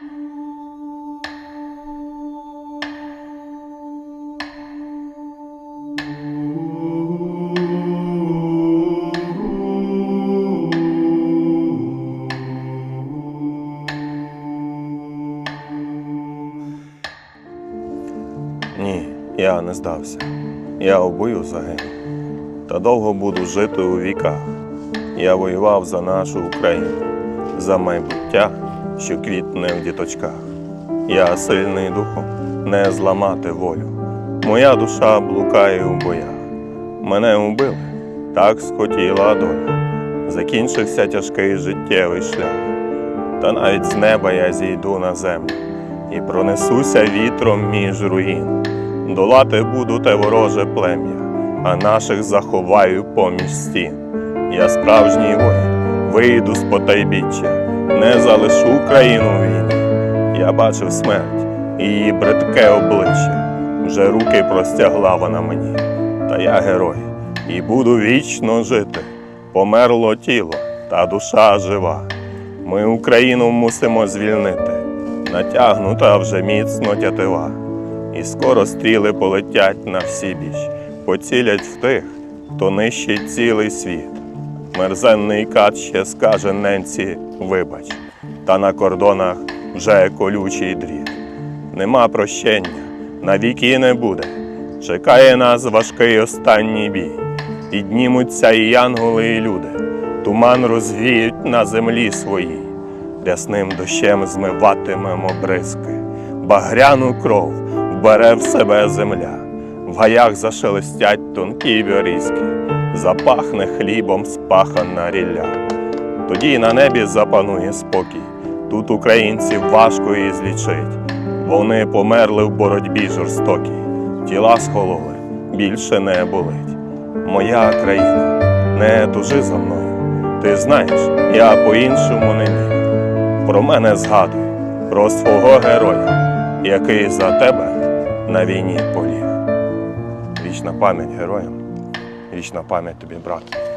Ні, я не здався. Я у бою загинув. Та довго буду жити у віках. Я воював за нашу Україну, за майбуття, що квітне в діточках. Я сильний духом, не зламати волю. Моя душа блукає у боях. Мене убили, так схотіла доля. Закінчився тяжкий життєвий шлях. Та навіть з неба я зійду на землю і пронесуся вітром між руїн. Долати буду те вороже плем'я, а наших заховаю поміж стін. Я справжній воїн, вийду з потайбіччя, не залишу країну війні. Я бачив смерть, її бридке обличчя, вже руки простягла вона мені. Та я герой, і буду вічно жити. Померло тіло, та душа жива. Ми Україну мусимо звільнити, натягнута вже міцно тятива. І скоро стріли полетять на всі біч, поцілять в тих, хто нищить цілий світ. Мерзенний кат ще скаже ненці вибач, та на кордонах вже колючий дріт. Нема прощення, навіки не буде. Чекає нас важкий останній бій. Піднімуться і янголи, і люди, туман розвіють на землі своїй, рясним дощем змиватимемо бризки, багряну кров бере в себе земля, в гаях зашелестять тонкі берізки, запахне хлібом спахана рілля. Тоді на небі запанує спокій. Тут українців важко і злічить. Вони померли в боротьбі жорстокій, тіла схололи, більше не болить. Моя країна, не тужи за мною. Ти знаєш, я по-іншому не міг. Про мене згадуй, про свого героя, який за тебе на війні поліг. Вічна пам'ять героям, вічна пам'ять тобі, брат.